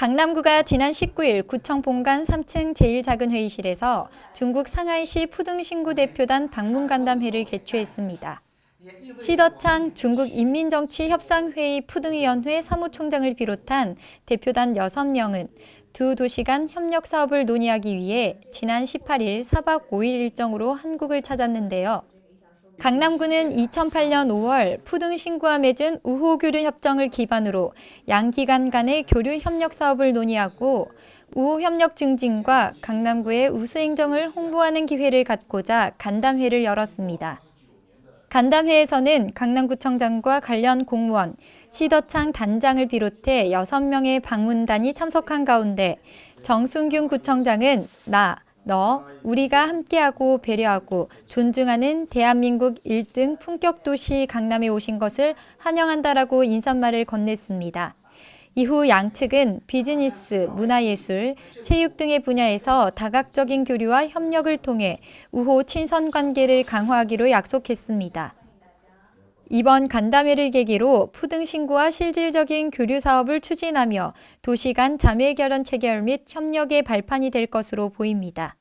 강남구가 지난 19일 구청 본관 3층 제1작은 회의실에서 중국 상하이시 푸등신구 대표단 방문 간담회를 개최했습니다. 시더창 중국 인민정치협상회의 푸등위원회 사무총장을 비롯한 대표단 6명은 두 도시 간 협력 사업을 논의하기 위해 지난 18일 4박 5일 일정으로 한국을 찾았는데요. 강남구는 2008년 5월 푸등 신구와 맺은 우호 교류 협정을 기반으로 양 기관 간의 교류 협력 사업을 논의하고 우호 협력 증진과 강남구의 우수 행정을 홍보하는 기회를 갖고자 간담회를 열었습니다. 간담회에서는 강남구청장과 관련 공무원, 시더창 단장을 비롯해 6명의 방문단이 참석한 가운데 정순균 구청장은 나, 너, 우리가 함께하고 배려하고 존중하는 대한민국 1등 품격 도시 강남에 오신 것을 환영한다라고 인사말을 건넸습니다. 이후 양측은 비즈니스, 문화예술, 체육 등의 분야에서 다각적인 교류와 협력을 통해 우호 친선 관계를 강화하기로 약속했습니다. 이번 간담회를 계기로 푸등 신구와 실질적인 교류 사업을 추진하며 도시 간 자매 결연 체결 및 협력의 발판이 될 것으로 보입니다.